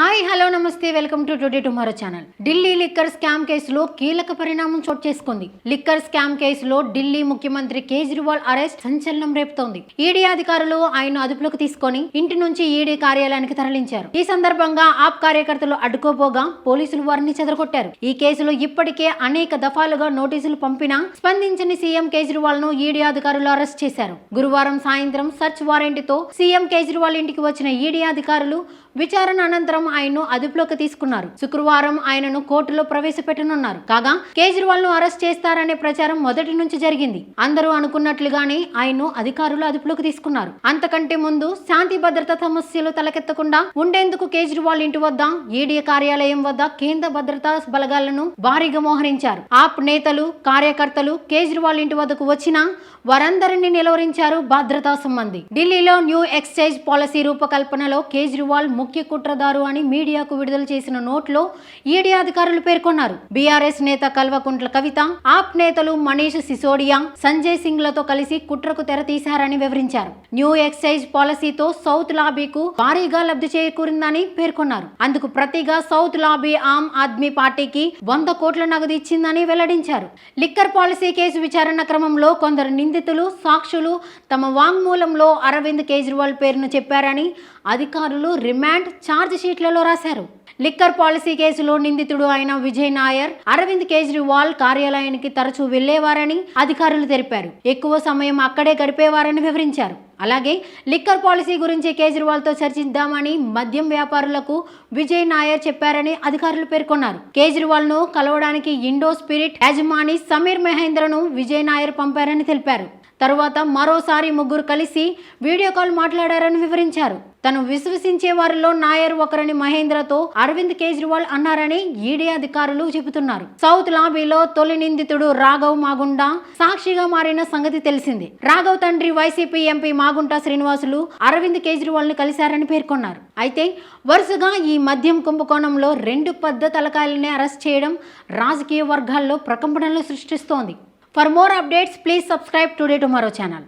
Hi hello నమస్తే welcome to today tomorrow channel. Delhi liquor scam కేసులో కీలక పరిణామం చోటు చేసుకుంది. లిక్కర్ స్కామ్ కేసులో ఢిల్లీ ముఖ్యమంత్రి కేజ్రీవాల్ అరెస్ట్ సంచలనం రేపుతోంది. ఈడీ అధికారులు ఆయన అదుపులోకి తీసుకొని ఇంటి నుంచి ఈడీ కార్యాలయానికి తరలించారు. ఈ సందర్భంగా ఆప్ కార్యకర్తలు అడ్డుకోపోగా పోలీసులు వారిని చెదరగొట్టారు. ఈ కేసులో ఇప్పటికే అనేక దఫాలుగా నోటీసులు పంపినా స్పందించని సీఎం కేజ్రీవాల్ను ఈడీ అధికారులు అరెస్ట్ చేశారు. గురువారం సాయంత్రం సర్చ్ వారెంట్తో సీఎం కేజ్రీవాల్ ఇంటికి వచ్చిన ఈడీ అధికారులు విచారణ అనంతరం ఆయన్ను అదుపులోకి తీసుకున్నారు. శుక్రవారం ఆయనను కోర్టులో ప్రవేశపెట్టనున్నారు. కాగా కేజ్రీవాల్ను అరెస్ట్ చేస్తారనే ప్రచారం మొదటి నుంచి జరిగింది. అందరూ అనుకున్నట్లుగానే ఆయన్ను అధికారులు అదుపులోకి తీసుకున్నారు. అంతకంటే ముందు శాంతి భద్రత సమస్యలు తలకెత్తకుండా ఉండేందుకు కేజ్రీవాల్ ఇంటి వద్ద ఈడీ కార్యాలయం వద్ద కేంద్ర భద్రతా బలగాలను భారీగా మోహరించారు. ఆప్ నేతలు కార్యకర్తలు కేజ్రీవాల్ ఇంటి వద్దకు వచ్చిన వారందరినీ నిలువరించారు భద్రతా సంబంధి. ఢిల్లీలో న్యూ ఎక్స్చేంజ్ పాలసీ రూపకల్పనలో కేజ్రీవాల్ ముఖ్య ముఖ్య కుట్రదారు అని మీడియాకు విడుదల చేసిన నోట్లో ఈడీ అధికారులు పేర్కొన్నారు. బీఆర్ఎస్ నేత కల్వకుంట్ల కవిత ఆప్ నేతలు మనీష్ సిసోడియా సంజయ్ సింగ్లతో కలిసి కుట్రకు తెర తీశారని వివరించారు. న్యూ ఎక్సైజ్ పాలసీతో సౌత్ లాబీకు భారీగా లబ్ధి చేకూరిందని పేర్కొన్నారు. అందుకు ప్రతిగా సౌత్ లాబీ ఆమ్ ఆద్మీ పార్టీకి వంద కోట్ల నగదు ఇచ్చిందని వెల్లడించారు. లిక్కర్ పాలసీ కేసు విచారణ క్రమంలో కొందరు నిందితులు సాక్షులు తమ వాంగ్మూలంలో అరవింద్ కేజ్రీవాల్ పేరును చెప్పారని అధికారులు రిమాండ్ ఛార్జ్ షీట్లలో రాశారు. లిక్కర్ పాలసీ కేసులో నిందితుడు అయిన విజయ్ నాయర్ అరవింద్ కేజ్రీవాల్ కార్యాలయానికి తరచూ వెళ్ళేవారని అధికారులు తెలిపారు. ఎక్కువ సమయం అక్కడే గడిపేవారని వివరించారు. అలాగే లిక్కర్ పాలసీ గురించి కేజ్రీవాల్తో చర్చిద్దామని మద్యం వ్యాపారులకు విజయ్ నాయర్ చెప్పారని అధికారులు పేర్కొన్నారు. కేజ్రీవాల్ను కలవడానికి ఇండో స్పిరిట్ యజమాని సమీర్ మహేంద్రను విజయ్ నాయర్ పంపారని తెలిపారు. తరువాత మరోసారి ముగ్గురు కలిసి వీడియో కాల్ మాట్లాడారని వివరించారు. తను విశ్వసించే వారిలో నాయర్ ఒకరని మహేంద్రతో అరవింద్ కేజ్రీవాల్ అన్నారని ఈడీ అధికారులు చెబుతున్నారు. సౌత్ లాబీలో తొలి నిందితుడు రాఘవ్ మాగుండా సాక్షిగా మారిన సంగతి తెలిసింది. రాఘవ్ తండ్రి వైసీపీ ఎంపీ నాగుంట శ్రీనివాసులు అరవింద్ కేజ్రీవాల్ను కలిశారని పేర్కొన్నారు. అయితే వరుసగా ఈ మద్యం కుంభకోణంలో రెండు పెద్ద తలకాయలనే అరెస్ట్ చేయడం రాజకీయ వర్గాల్లో ప్రకంపనలు సృష్టిస్తోంది. For more updates please subscribe today tomorrow channel